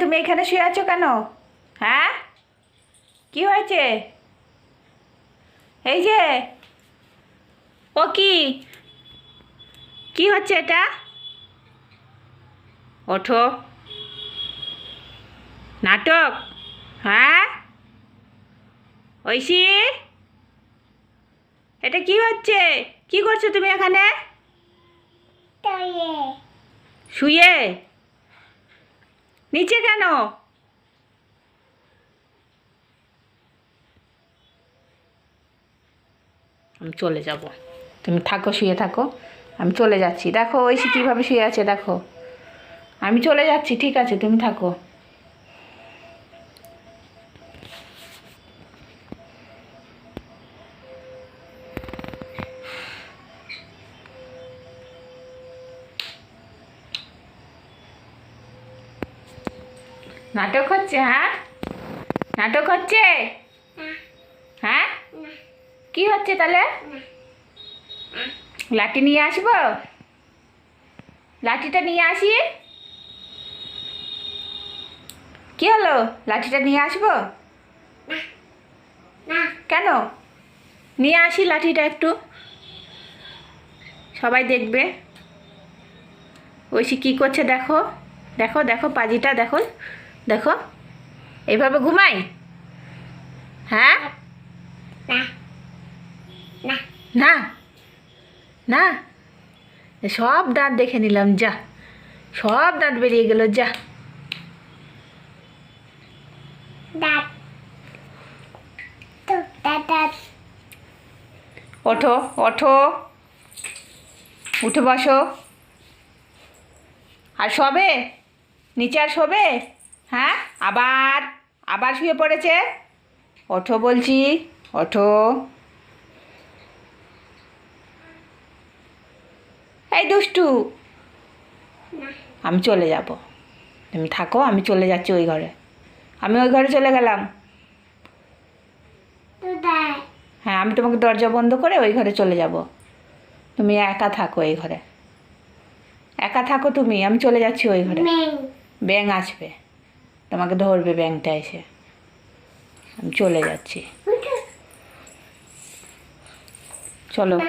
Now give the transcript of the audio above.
তুমি এখানে শুয়ে আছো কেন? হ্যাঁ? কি হয়েছে? এই যে ও কি? কি হচ্ছে এটা? ওঠো। নাটক? হ্যাঁ? ঐশী? এটা কি হচ্ছে? কি করছ তুমি এখানে? শুয়ে। নিচে কেন? আমি চলে যাব। তুমি থাকো, শুয়ে থাকো। আমি চলে যাচ্ছি। দেখো, ওই সে কীভাবে শুয়ে আছে, দেখো। আমি চলে যাচ্ছি, ঠিক আছে, তুমি থাকো। নাটক হচ্ছে হ্যাঁ? নাটক হচ্ছে? হ্যাঁ? কি হচ্ছে তাহলে? লাঠি নিয়ে আসব? লাঠিটা নিয়ে আসি? কি হলো? লাঠিটা নিয়ে আসব? কেন? নিয়ে আসি লাঠিটা একটু। সবাই দেখবে। ঐশী কী করছে দেখো। দেখো দেখো পাজিটা দেখো। দেখো এইভাবে ঘুমাই? হ্যাঁ? না। না। সব দাঁত দেখে নিলাম যা। সব দাঁত বেরিয়ে গেল যা। ওঠো ওঠো। উঠে বসো। আর শবে? নিচে আর শোবে? হ্যাঁ? আবার আবার শুয়ে পড়েছে? ওঠো বলছি ওঠো। এই দুষ্টু আমি চলে যাব। তুমি থাকো আমি চলে যাচ্ছি ওই ঘরে। আমি ওই ঘরে চলে গেলাম। হ্যাঁ আমি তোমাকে দরজা বন্ধ করে ওই ঘরে চলে যাব। তুমি একা থাকো এই ঘরে। একা থাকো তুমি আমি চলে যাচ্ছি ওই ঘরে। ব্যাং আসবে। তোমাকে ধরবে ব্যাংকটা এসে। আমি চলে যাচ্ছি। চলো।